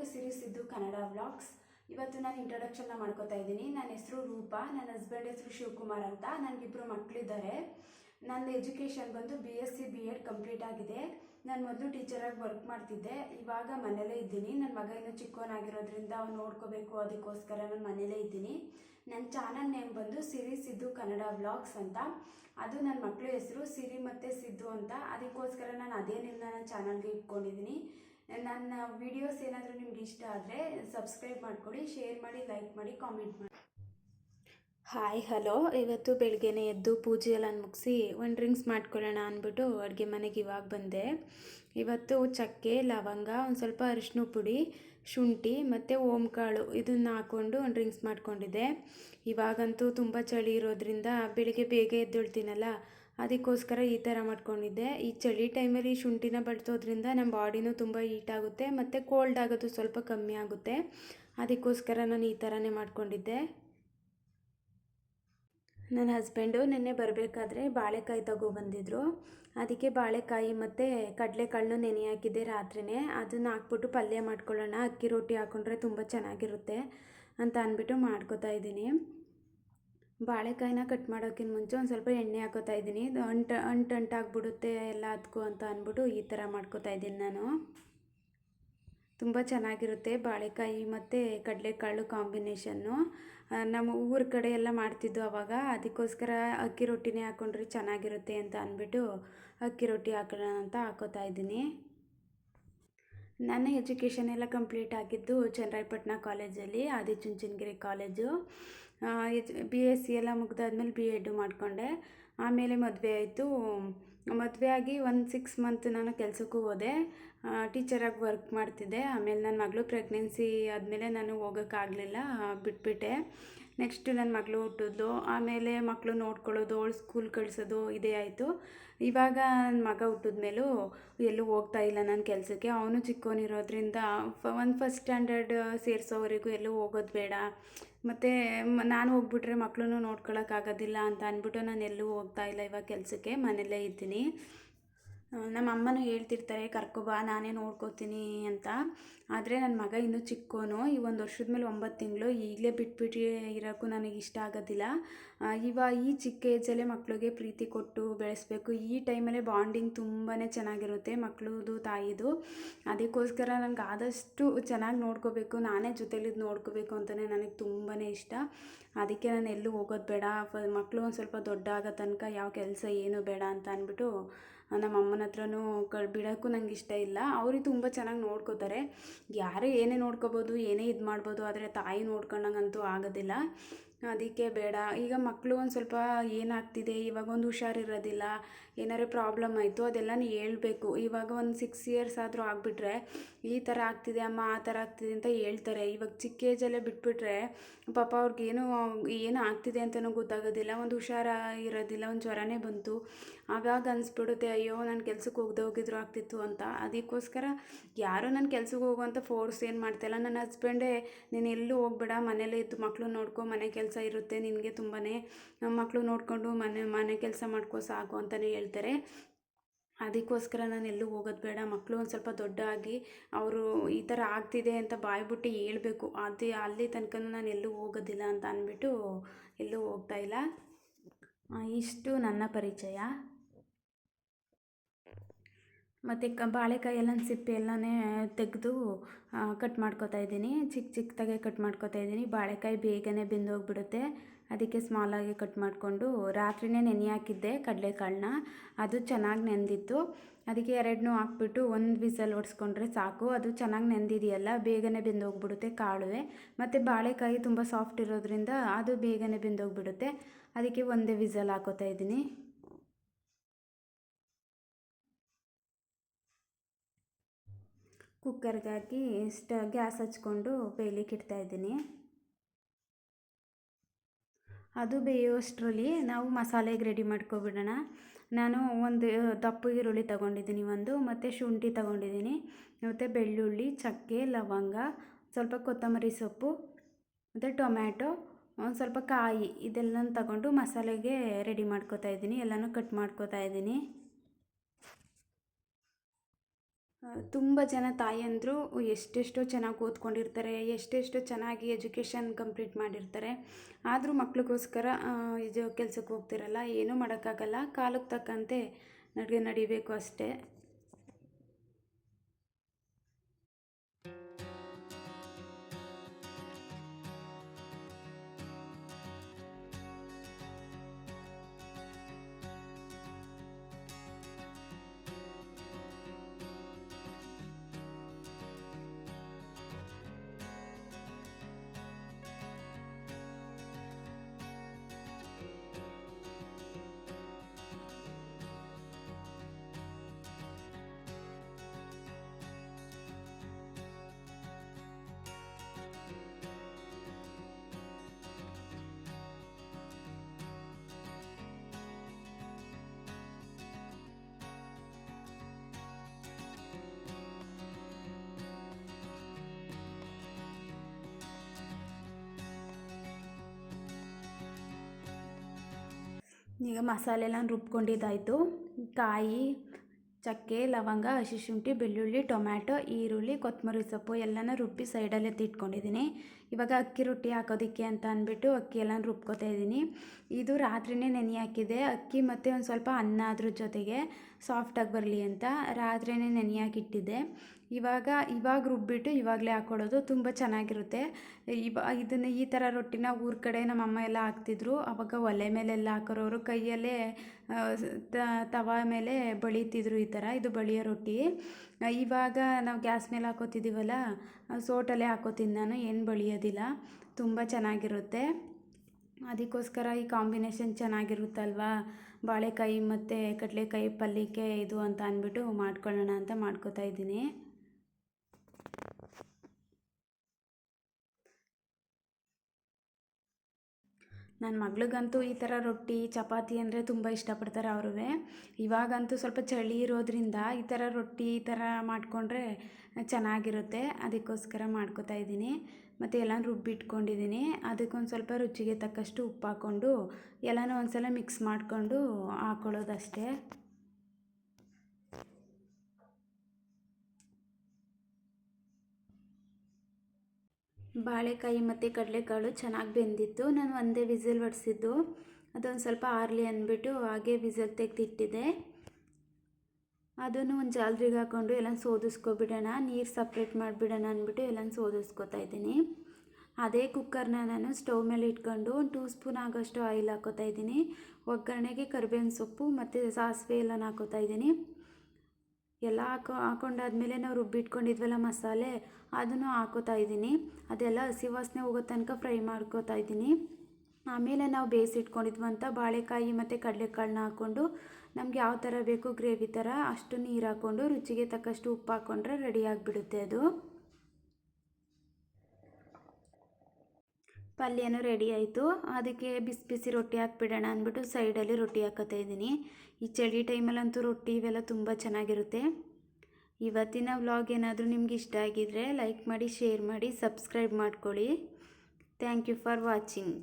To series ಇದ್ದು Kannada vlogs. ಇವತ್ತು ನಾನು ಇಂಟ್ರೊಡಕ್ಷನ್ನ ಮಾಡ್ಕೋತಾ ಇದ್ದೀನಿ. ನನ್ನ ಹೆಸರು ರೂಪ, ನನ್ನ ಹಸ್ಬೆಂಡ್ ಹೆಸರು ಶಿವಕುಮಾರ್ ಅಂತ. ನನಗಿಬ್ಬರು ಮಕ್ಕಳಿದ್ದಾರೆ ನನ್ನ ಎಜುಕೇಷನ್ ಬಂದು B S C B Ed complete ಆಗಿದೆ. ನಾನು ಮೊದಲು ಟೀಚರಾಗಿ ವರ್ಕ್ ಮಾಡ್ತಿದ್ದೆ. ಇವಾಗ ಮನೇಲೇ ಇದ್ದೀನಿ. ನನ್ನ ಮಗ ಇನ್ನೂ ಚಿಕ್ಕವನಾಗಿರೋದ್ರಿಂದ ಅವ್ನು ನೋಡ್ಕೋಬೇಕು. ಅದಕ್ಕೋಸ್ಕರ ನಾನು ಮನೇಲೇ ಇದ್ದೀನಿ. ನನ್ನ ಚಾನಲ್ ನೇಮ್ ಬಂದು ಸಿರಿ ಸಿದ್ದು ಕನ್ನಡ ವ್ಲಾಗ್ಸ್ ಅಂತ. ಅದು ನನ್ನ ಮಕ್ಕಳ ಹೆಸರು ಸಿರಿ ಮತ್ತು ಸಿದ್ದು ಅಂತ. ಅದಕ್ಕೋಸ್ಕರ ನಾನು ಅದೇ ನೇಮ್ನ ನನ್ನ ಚಾನಲ್ಗೆ ಇಟ್ಕೊಂಡಿದ್ದೀನಿ. ನನ್ನ ವಿಡಿಯೋಸ್ ಏನಾದರೂ ನಿಮ್ಗೆ ಇಷ್ಟ ಆದರೆ ಸಬ್ಸ್ಕ್ರೈಬ್ ಮಾಡ್ಕೊಳ್ಳಿ ಶೇರ್ ಮಾಡಿ ಲೈಕ್ ಮಾಡಿ ಕಾಮೆಂಟ್ ಮಾಡಿ. ಹಾಯ್ ಹಲೋ ಇವತ್ತು ಬೆಳಗ್ಗೆನೆ ಎದ್ದು ಪೂಜೆ ಎಲ್ಲ ಮುಗಿಸಿ ಒಂದು ಡ್ರಿಂಕ್ಸ್ ಮಾಡ್ಕೊಳ್ಳೋಣ ಅಂದ್ಬಿಟ್ಟು ಅಡುಗೆ ಮನೆಗೆ ಇವಾಗ ಬಂದೆ. ಇವತ್ತು ಚಕ್ಕೆ, ಲವಂಗ, ಒಂದು ಸ್ವಲ್ಪ ಅರಿಶಿನ ಪುಡಿ, ಶುಂಠಿ ಮತ್ತು ಓಂಕಾಳು ಇದನ್ನು ಹಾಕ್ಕೊಂಡು ಒಂದು ಡ್ರಿಂಕ್ಸ್ ಮಾಡ್ಕೊಂಡಿದ್ದೆ. ಇವಾಗಂತೂ ತುಂಬ ಚಳಿ ಇರೋದ್ರಿಂದ ಬೆಳಿಗ್ಗೆ ಬೇಗ ಎದ್ದೇಳ್ತೀನಲ್ಲ ಅದಕ್ಕೋಸ್ಕರ ಈ ಥರ ಮಾಡ್ಕೊಂಡಿದ್ದೆ. ಈ ಚಳಿ ಟೈಮಲ್ಲಿ ಶುಂಠಿನ ಬಳಸೋದ್ರಿಂದ ನಮ್ಮ ಬಾಡಿನೂ ತುಂಬ ಹೀಟ್ ಆಗುತ್ತೆ, ಮತ್ತು ಕೋಲ್ಡ್ ಆಗೋದು ಸ್ವಲ್ಪ ಕಮ್ಮಿ ಆಗುತ್ತೆ. ಅದಕ್ಕೋಸ್ಕರ ನಾನು ಈ ಥರನೇ ಮಾಡ್ಕೊಂಡಿದ್ದೆ. ನನ್ನ ಹಸ್ಬೆಂಡು ನೆನ್ನೆ ಬರಬೇಕಾದ್ರೆ ಬಾಳೆಕಾಯಿ ತಗೊಬಂದಿದ್ರು ಅದಕ್ಕೆ ಬಾಳೆಕಾಯಿ ಮತ್ತು ಕಡಲೆಕಾಳನ್ನು ನೆನೆ ಹಾಕಿದ್ದೆ ರಾತ್ರಿನೇ. ಅದನ್ನು ಹಾಕ್ಬಿಟ್ಟು ಪಲ್ಯ ಮಾಡ್ಕೊಳ್ಳೋಣ. ಅಕ್ಕಿ ರೊಟ್ಟಿ ಹಾಕ್ಕೊಂಡ್ರೆ ತುಂಬ ಚೆನ್ನಾಗಿರುತ್ತೆ ಅಂತ ಅಂದ್ಬಿಟ್ಟು ಮಾಡ್ಕೊತಾ ಇದ್ದೀನಿ. ಬಾಳೆಕಾಯಿನ ಕಟ್ ಮಾಡೋಕ್ಕಿಂತ ಮುಂಚೆ ಒಂದು ಸ್ವಲ್ಪ ಎಣ್ಣೆ ಹಾಕೋತಾ ಇದ್ದೀನಿ. ಇದು ಅಂಟು ಅಂಟು ಅಂಟಾಗ್ಬಿಡುತ್ತೆ ಎಲ್ಲ ಅದಕ್ಕೂ ಅಂತ ಅಂದ್ಬಿಟ್ಟು ಈ ಥರ ಮಾಡ್ಕೋತಾ ಇದ್ದೀನಿ ನಾನು. ತುಂಬ ಚೆನ್ನಾಗಿರುತ್ತೆ ಬಾಳೆಕಾಯಿ ಮತ್ತು ಕಡಲೆಕಾಳು ಕಾಂಬಿನೇಷನ್ನು. ನಮ್ಮ ಊರ ಕಡೆ ಎಲ್ಲ ಮಾಡ್ತಿದ್ದು ಆವಾಗ ಅದಕ್ಕೋಸ್ಕರ ಅಕ್ಕಿ ರೊಟ್ಟಿನೇ ಹಾಕ್ಕೊಂಡ್ರೆ ಚೆನ್ನಾಗಿರುತ್ತೆ ಅಂತ ಅಂದ್ಬಿಟ್ಟು ಅಕ್ಕಿ ರೊಟ್ಟಿ ಹಾಕೋಣ ಅಂತ ಹಾಕೋತಾ ಇದ್ದೀನಿ. ನನ್ನ ಎಜುಕೇಷನ್ ಎಲ್ಲ ಕಂಪ್ಲೀಟ್ ಆಗಿದ್ದು ಚನ್ನರಾಯಪಟ್ಟಣ ಕಾಲೇಜಲ್ಲಿ, Adichunchanagiri college. B S C ಎಲ್ಲ ಮುಗಿದಾದ್ಮೇಲೆ ಬಿ ಎಡ್ಡು ಮಾಡಿಕೊಂಡೆ. ಆಮೇಲೆ ಮದುವೆ ಆಯಿತು. ಮದುವೆ ಆಗಿ ಒಂದು ಸಿಕ್ಸ್ ಮಂತ್ ನಾನು ಕೆಲಸಕ್ಕೂ ಹೋದೆ. ಟೀಚರಾಗಿ ವರ್ಕ್ ಮಾಡ್ತಿದ್ದೆ. ಆಮೇಲೆ ನನ್ನ ಮಗಳು ಪ್ರೆಗ್ನೆನ್ಸಿ ಆದಮೇಲೆ ನಾನು ಹೋಗೋಕ್ಕಾಗಲಿಲ್ಲ ಬಿಟ್ಬಿಟ್ಟೆ. ನೆಕ್ಸ್ಟ್ ನನ್ನ ಮಗಳು ಹುಟ್ಟಿದ್ಲು ಆಮೇಲೆ ಮಕ್ಕಳು ನೋಡ್ಕೊಳ್ಳೋದು, ಅವಳು ಸ್ಕೂಲ್ ಕಳಿಸೋದು ಇದೇ ಆಯಿತು. ಇವಾಗ ನನ್ನ ಮಗ ಹುಟ್ಟಿದ್ಮೇಲೂ ಎಲ್ಲೂ ಹೋಗ್ತಾ ಇಲ್ಲ ನನ್ನ ಕೆಲಸಕ್ಕೆ. ಅವನು ಚಿಕ್ಕವನಿರೋದ್ರಿಂದ ಒಂದು ಫಸ್ಟ್ ಸ್ಟ್ಯಾಂಡರ್ಡ್ ಸೇರಿಸೋವರೆಗೂ ಎಲ್ಲೂ ಹೋಗೋದು ಬೇಡ. ಮತ್ತು ನಾನು ಹೋಗ್ಬಿಟ್ರೆ ಮಕ್ಕಳನ್ನು ನೋಡ್ಕೊಳಕ್ಕಾಗೋದಿಲ್ಲ ಅಂತ ಅಂದ್ಬಿಟ್ಟು ನಾನು ಎಲ್ಲೂ ಹೋಗ್ತಾ ಇಲ್ಲ ಇವಾಗ ಕೆಲಸಕ್ಕೆ, ಮನೆಯಲ್ಲೇ ಇದ್ದೀನಿ. ನಮ್ಮ ಅಮ್ಮನೂ ಹೇಳ್ತಿರ್ತಾರೆ ಕರ್ಕೊಬಾ ನಾನೇ ನೋಡ್ಕೋತೀನಿ ಅಂತ. ಆದರೆ ನನ್ನ ಮಗ ಇನ್ನೂ ಚಿಕ್ಕೋನು, ಈ ಒಂದು ವರ್ಷದ ಮೇಲೆ ಒಂಬತ್ತು ತಿಂಗಳು, ಈಗಲೇ ಬಿಟ್ಬಿಟ್ಟು ಇರೋಕ್ಕೂ ನನಗೆ ಇಷ್ಟ ಆಗೋದಿಲ್ಲ. ಇವ ಈ ಚಿಕ್ಕ ಏಜಲ್ಲೇ ಮಕ್ಕಳಿಗೆ ಪ್ರೀತಿ ಕೊಟ್ಟು ಬೆಳೆಸಬೇಕು. ಈ ಟೈಮಲ್ಲೇ ಬಾಂಡಿಂಗ್ ತುಂಬಾ ಚೆನ್ನಾಗಿರುತ್ತೆ ಮಕ್ಕಳದು ತಾಯಿದು. ಅದಕ್ಕೋಸ್ಕರ ನನಗೆ ಆದಷ್ಟು ಚೆನ್ನಾಗಿ ನೋಡ್ಕೋಬೇಕು, ನಾನೇ ಜೊತೆಲಿದ್ದು ನೋಡ್ಕೋಬೇಕು ಅಂತಲೇ ನನಗೆ ತುಂಬಾ ಇಷ್ಟ. ಅದಕ್ಕೆ ನಾನು ಎಲ್ಲೂ ಹೋಗೋದು ಬೇಡ. ಮಕ್ಕಳು ಒಂದು ಸ್ವಲ್ಪ ದೊಡ್ಡ ಆಗೋ ತನಕ ಯಾವ ಕೆಲಸ ಏನು ಬೇಡ ಅಂತ ಅಂದ್ಬಿಟ್ಟು ನಮ್ಮ ಅಮ್ಮನ ಹತ್ರನೂ ಕ, ಬಿಡೋಕ್ಕೂ ನಂಗೆ ಇಷ್ಟ ಇಲ್ಲ. ಅವ್ರಿಗೆ ತುಂಬ ಚೆನ್ನಾಗಿ ನೋಡ್ಕೋತಾರೆ. ಯಾರೇ ಏನೇ ನೋಡ್ಕೋಬೋದು, ಏನೇ ಇದು ಮಾಡ್ಬೋದು ಆದರೆ ತಾಯಿ ನೋಡ್ಕೊಂಡಂಗಂತೂ ಆಗೋದಿಲ್ಲ. ಅದಕ್ಕೆ ಬೇಡ. ಈಗ ಮಕ್ಕಳು ಒಂದು ಸ್ವಲ್ಪ ಏನಾಗ್ತಿದೆ? ಇವಾಗ ಒಂದು ಹುಷಾರಿರೋದಿಲ್ಲ. ಏನಾದ್ರು ಪ್ರಾಬ್ಲಮ್ ಆಯಿತು ಅದೆಲ್ಲನೂ ಹೇಳ್ಬೇಕು. ಇವಾಗ ಒಂದು ಸಿಕ್ಸ್ ಇಯರ್ಸ್ ಆದರೂ ಆಗಿಬಿಟ್ರೆ ಈ ಥರ ಆಗ್ತಿದೆ, ಅಮ್ಮ ಆ ಥರ ಆಗ್ತಿದೆ ಅಂತ ಹೇಳ್ತಾರೆ. ಇವಾಗ ಚಿಕ್ಕ ಏಜಲ್ಲೇ ಬಿಟ್ಬಿಟ್ರೆ ಪಾಪ ಅವ್ರಿಗೇನು ಏನು ಆಗ್ತಿದೆ ಅಂತಲೂ ಗೊತ್ತಾಗೋದಿಲ್ಲ. ಒಂದು ಹುಷಾರ ಇರೋದಿಲ್ಲ ಒಂದು ಜ್ವರನೇ ಬಂತು. ಆವಾಗ ಅನಿಸ್ಬಿಡುತ್ತೆ, ಅಯ್ಯೋ, ನಾನು ಕೆಲ್ಸಕ್ಕೆ ಹೋಗದೆ ಹೋಗಿದ್ರು ಆಗ್ತಿತ್ತು ಅಂತ. ಅದಕ್ಕೋಸ್ಕರ ಯಾರೂ ನನ್ನ ಕೆಲ್ಸಕ್ಕೆ ಹೋಗುವಂಥ ಫೋರ್ಸ್ ಏನು ಮಾಡ್ತಾಯಿಲ್ಲ ನನ್ನ ಹಸ್ಬೆಂಡೇ ನೀನು ಎಲ್ಲೂ ಹೋಗ್ಬೇಡ, ಮನೇಲೇ ಇದ್ದು ಮಕ್ಕಳು ನೋಡ್ಕೊ, ಮನೆ ಕೆಲಸ ಇರುತ್ತೆ, ನಿನಗೆ ತುಂಬಾ ಮಕ್ಕಳು ನೋಡಿಕೊಂಡು ಮನೆ ಮನೆ ಕೆಲಸ ಮಾಡ್ಕೋ ಸಾಕು ಅಂತಲೇ ಹೇಳ್ತಾರೆ. ಅದಕ್ಕೋಸ್ಕರ ನಾನು ಎಲ್ಲೂ ಹೋಗೋದು ಬೇಡ. ಮಕ್ಕಳು ಒಂದು ಸ್ವಲ್ಪ ದೊಡ್ಡ ಆಗಿ ಅವರು ಈ ಥರ ಆಗ್ತಿದೆ ಅಂತ ಬಾಯ್ಬಿಟ್ಟು ಹೇಳ್ಬೇಕು. ಅದು, ಅಲ್ಲಿ ತನಕ ನಾನು ಎಲ್ಲೂ ಹೋಗೋದಿಲ್ಲ ಅಂತ ಅಂದ್ಬಿಟ್ಟು ಎಲ್ಲೂ ಹೋಗ್ತಾಯಿಲ್ಲ ಇಷ್ಟು ನನ್ನ ಪರಿಚಯ. ಮತ್ತು ಕ ಬಾಳೆಕಾಯಿ ಎಲ್ಲ ಸಿಪ್ಪೆ ಎಲ್ಲನೇ ತೆಗೆದು ಕಟ್ ಮಾಡ್ಕೋತಾ ಇದ್ದೀನಿ. ಚಿಕ್ಕ ಚಿಕ್ಕದಾಗೆ ಕಟ್ ಮಾಡ್ಕೋತಾ ಇದ್ದೀನಿ. ಬಾಳೆಕಾಯಿ ಬೇಗನೆ ಬೆಂದೋಗ್ಬಿಡುತ್ತೆ. ಅದಕ್ಕೆ ಸ್ಮಾಲಾಗಿ ಕಟ್ ಮಾಡಿಕೊಂಡು, ರಾತ್ರಿನೇ ನೆನೆ ಹಾಕಿದ್ದೆ ಕಡಲೆಕಾಳನ್ನ. ಅದು ಚೆನ್ನಾಗಿ ನೆಂದಿತ್ತು. ಅದಕ್ಕೆ ಎರಡನ್ನೂ ಹಾಕ್ಬಿಟ್ಟು ಒಂದು ವಿಸಲ್ ಹೊಡ್ಸ್ಕೊಂಡ್ರೆ ಸಾಕು. ಅದು ಚೆನ್ನಾಗಿ ನೆಂದಿದೆಯಲ್ಲ, ಬೇಗನೆ ಬೆಂದೋಗ್ಬಿಡುತ್ತೆ ಕಾಳುವೆ. ಮತ್ತು ಬಾಳೆಕಾಯಿ ತುಂಬ ಸಾಫ್ಟ್ ಇರೋದ್ರಿಂದ ಅದು ಬೇಗನೆ ಬೆಂದೋಗ್ಬಿಡುತ್ತೆ. ಅದಕ್ಕೆ ಒಂದೇ ವಿಸಲ್ ಹಾಕೋತಾ ಇದ್ದೀನಿ. ಕುಕ್ಕರ್ಗೆ ಹಾಕಿ ಸ್ಟ ಗ್ಯಾಸ್ ಹಚ್ಕೊಂಡು ಬೇಯಲಿಕ್ಕೆ ಇಡ್ತಾಯಿದ್ದೀನಿ ಅದು ಬೇಯೋಷ್ಟರಲ್ಲಿ ನಾವು ಮಸಾಲೆಗೆ ರೆಡಿ ಮಾಡ್ಕೊಬಿಡೋಣ. ನಾನು ಒಂದು ದಪ್ಪ ಈರುಳ್ಳಿ ತೊಗೊಂಡಿದ್ದೀನಿ ಒಂದು, ಮತ್ತು ಶುಂಠಿ ತೊಗೊಂಡಿದ್ದೀನಿ, ಮತ್ತು ಬೆಳ್ಳುಳ್ಳಿ, ಚಕ್ಕೆ, ಲವಂಗ, ಸ್ವಲ್ಪ ಕೊತ್ತಂಬರಿ ಸೊಪ್ಪು, ಮತ್ತು ಟೊಮ್ಯಾಟೊ, ಒಂದು ಸ್ವಲ್ಪ ಕಾಯಿ, ಇದೆಲ್ಲನೂ ತಗೊಂಡು ಮಸಾಲೆಗೆ ರೆಡಿ ಮಾಡ್ಕೋತಾ ಇದ್ದೀನಿ, ಎಲ್ಲನೂ ಕಟ್ ಮಾಡ್ಕೊತಾ ಇದ್ದೀನಿ. ತುಂಬ ಜನ ತಾಯಂದಿರು ಎಷ್ಟೆಷ್ಟೋ ಚೆನ್ನಾಗಿ ಓದ್ಕೊಂಡಿರ್ತಾರೆ, ಎಷ್ಟೆಷ್ಟೋ ಚೆನ್ನಾಗಿ ಎಜುಕೇಷನ್ ಕಂಪ್ಲೀಟ್ ಮಾಡಿರ್ತಾರೆ. ಆದರೂ ಮಕ್ಳಿಗೋಸ್ಕರ ಇದು ಕೆಲ್ಸಕ್ಕೆ ಹೋಗ್ತಿರಲ್ಲ, ಏನೂ ಮಾಡೋಕ್ಕಾಗಲ್ಲ ಕಾಲಕ್ಕೆ ತಕ್ಕಂತೆ ನಡಿಗೆ ನಡಿಬೇಕು ಅಷ್ಟೇ. ಈಗ ಮಸಾಲೆ ಎಲ್ಲ ರುಬ್ಕೊಂಡಿದ್ದಾಯಿತು. ಕಾಯಿ, ಚಕ್ಕೆ, ಲವಂಗ ಹಸಿ ಶುಂಠಿ ಬೆಳ್ಳುಳ್ಳಿ, ಟೊಮ್ಯಾಟೊ, ಈರುಳ್ಳಿ, ಕೊತ್ತಂಬರಿ ಸೊಪ್ಪು ಎಲ್ಲನೂ ರುಬ್ಬಿ ಸೈಡಲ್ಲಿ ಎತ್ತಿಟ್ಕೊಂಡಿದ್ದೀನಿ ಇವಾಗ ಅಕ್ಕಿ ರೊಟ್ಟಿ ಹಾಕೋದಕ್ಕೆ ಅಂತ ಅಂದ್ಬಿಟ್ಟು ಅಕ್ಕಿ ಎಲ್ಲ ರುಬ್ಕೋತಾ ಇದ್ದೀನಿ. ಇದು ರಾತ್ರಿನೇ ನೆನೆ ಹಾಕಿದೆ ಅಕ್ಕಿ ಮತ್ತು ಒಂದು ಸ್ವಲ್ಪ ಅನ್ನ ಅದ್ರ ಜೊತೆಗೆ ಸಾಫ್ಟಾಗಿ ಬರಲಿ ಅಂತ ರಾತ್ರಿನೇ ನೆನೆ ಹಾಕಿಟ್ಟಿದ್ದೆ. ಇವಾಗ ಇವಾಗ ರುಬ್ಬಿಟ್ಟು ಇವಾಗಲೇ ಹಾಕ್ಕೊಳ್ಳೋದು ತುಂಬ ಚೆನ್ನಾಗಿರುತ್ತೆ. ಇವ ಇದನ್ನು ಈ ಥರ ರೊಟ್ಟಿನ ಊರ ಕಡೆ ನಮ್ಮ ಅಮ್ಮ ಎಲ್ಲ ಹಾಕ್ತಿದ್ರು. ಆವಾಗ ಒಲೆ ಮೇಲೆಲ್ಲ ಹಾಕೋರವರು ಕೈಯಲ್ಲೇ ತವ ಮೇಲೆ ಬಳಿತಿದ್ರು ಈ ಥರ. ಇದು ಬಳಿಯೋ ರೊಟ್ಟಿ. ಇವಾಗ ನಾವು ಗ್ಯಾಸ್ ಮೇಲೆ ಹಾಕೋತಿದ್ದೀವಲ್ಲ ಸೋಟಲ್ಲೇ ಹಾಕೋತೀನಿ ನಾನು, ಏನು ಬಳಿಯೋದಿಲ್ಲ. ತುಂಬ ಚೆನ್ನಾಗಿರುತ್ತೆ. ಅದಕ್ಕೋಸ್ಕರ ಈ ಕಾಂಬಿನೇಷನ್ ಚೆನ್ನಾಗಿರುತ್ತಲ್ವಾ? ಬಾಳೆಕಾಯಿ ಮತ್ತು ಕಡಲೆಕಾಯಿ ಪಲ್ಯಕ್ಕೆ ಇದು ಅಂತ ಅಂದ್ಬಿಟ್ಟು ಮಾಡ್ಕೊಳ್ಳೋಣ ಅಂತ ಮಾಡ್ಕೋತಾ ಇದ್ದೀನಿ. ನನ್ನ ಮಗಳಿಗಂತೂ ಈ ಥರ ರೊಟ್ಟಿ, ಚಪಾತಿ ಅಂದರೆ ತುಂಬ ಇಷ್ಟಪಡ್ತಾರೆ ಅವ್ರೂ ಇವಾಗಂತೂ ಸ್ವಲ್ಪ ಚಳಿ ಇರೋದ್ರಿಂದ ಈ ಥರ ರೊಟ್ಟಿ ಈ ಥರ ಮಾಡಿಕೊಂಡ್ರೆ ಚೆನ್ನಾಗಿರುತ್ತೆ. ಅದಕ್ಕೋಸ್ಕರ ಮಾಡ್ಕೋತಾ ಇದ್ದೀನಿ. ಮತ್ತು ಎಲ್ಲನೂ ರುಬ್ಬಿಟ್ಕೊಂಡಿದ್ದೀನಿ. ಅದಕ್ಕೊಂದು ಸ್ವಲ್ಪ ರುಚಿಗೆ ತಕ್ಕಷ್ಟು ಉಪ್ಪು ಹಾಕ್ಕೊಂಡು ಎಲ್ಲನೂ ಒಂದು ಸಲ ಮಿಕ್ಸ್ ಮಾಡಿಕೊಂಡು ಹಾಕ್ಕೊಳ್ಳೋದಷ್ಟೇ ಬಾಳೆಕಾಯಿ ಮತ್ತು ಕಡಲೆಕಾಳು ಚೆನ್ನಾಗಿ ಬೆಂದಿತ್ತು. ನಾನು ಒಂದೇ ವಿಸಿಲ್ ಒಡೆಸಿದ್ದು. ಅದೊಂದು ಸ್ವಲ್ಪ ಆರಲಿ ಅಂದ್ಬಿಟ್ಟು ಹಾಗೆ ವಿಸಿಲ್ ತೆಗೆದಿಟ್ಟಿದ್ದೆ. ಅದನ್ನು ಒಂದು ಜಾಲ್ರಿಗೆ ಹಾಕ್ಕೊಂಡು ಎಲ್ಲ ಸೋದಿಸ್ಕೊಬಿಡೋಣ, ನೀರು ಸಪ್ರೇಟ್ ಮಾಡಿಬಿಡೋಣ ಅಂದ್ಬಿಟ್ಟು ಎಲ್ಲ ಸೋದಿಸ್ಕೊತಾ ಇದ್ದೀನಿ. ಅದೇ ಕುಕ್ಕರ್ನ ನಾನು ಸ್ಟವ್ ಮೇಲೆ ಇಟ್ಕೊಂಡು ಒಂದು ಟೂ ಸ್ಪೂನ್ ಆಗೋಷ್ಟು ಆಯಿಲ್ ಹಾಕೋತಾ ಇದ್ದೀನಿ. ಒಗ್ಗರಣೆಗೆ ಕರಿಬೇವಿನ ಸೊಪ್ಪು ಮತ್ತು ಸಾಸಿವೆ ಎಲ್ಲ ಹಾಕೋತಾ ಇದ್ದೀನಿ. ಎಲ್ಲ ಹಾಕೋ, ಹಾಕೊಂಡಾದ್ಮೇಲೆ ನಾವು ರುಬ್ಬಿಟ್ಕೊಂಡಿದ್ವಲ್ಲ ಮಸಾಲೆ, ಅದನ್ನು ಹಾಕೋತಾ ಇದ್ದೀನಿ. ಅದೆಲ್ಲ ಹಸಿ ವಾಸನೆ ಹೋಗೋ ತನಕ ಫ್ರೈ ಮಾಡ್ಕೋತಾ ಇದ್ದೀನಿ. ಆಮೇಲೆ ನಾವು ಬೇಯಿಸಿಟ್ಕೊಂಡಿದ್ವಂಥ ಬಾಳೆಕಾಯಿ ಮತ್ತು ಕಡಲೆಕಾಳನ್ನ ಹಾಕ್ಕೊಂಡು ನಮ್ಗೆ ಯಾವ ಥರ ಬೇಕು ಗ್ರೇವಿ ಥರ ಅಷ್ಟು ನೀರು ಹಾಕ್ಕೊಂಡು ರುಚಿಗೆ ತಕ್ಕಷ್ಟು ಉಪ್ಪು ಹಾಕ್ಕೊಂಡ್ರೆ ರೆಡಿ ಆಗಿಬಿಡುತ್ತೆ ಅದು. ಪಲ್ಯನೂ ರೆಡಿ ಆಯಿತು. ಅದಕ್ಕೆ ಬಿಸಿ ಬಿಸಿ ರೊಟ್ಟಿ ಹಾಕ್ಬಿಡೋಣ ಅಂದ್ಬಿಟ್ಟು ಸೈಡಲ್ಲಿ ರೊಟ್ಟಿ ಹಾಕೋತಾ ಇದ್ದೀನಿ. ಈ ಚಳಿ ಟೈಮಲ್ಲಂತೂ ರೊಟ್ಟಿ ಇವೆಲ್ಲ ತುಂಬ ಚೆನ್ನಾಗಿರುತ್ತೆ. ಇವತ್ತಿನ ವ್ಲಾಗ್ ಏನಾದರೂ ನಿಮ್ಗೆ ಇಷ್ಟ ಆಗಿದರೆ ಲೈಕ್ ಮಾಡಿ ಶೇರ್ ಮಾಡಿ ಸಬ್ಸ್ಕ್ರೈಬ್ ಮಾಡ್ಕೊಳ್ಳಿ. Thank you for watching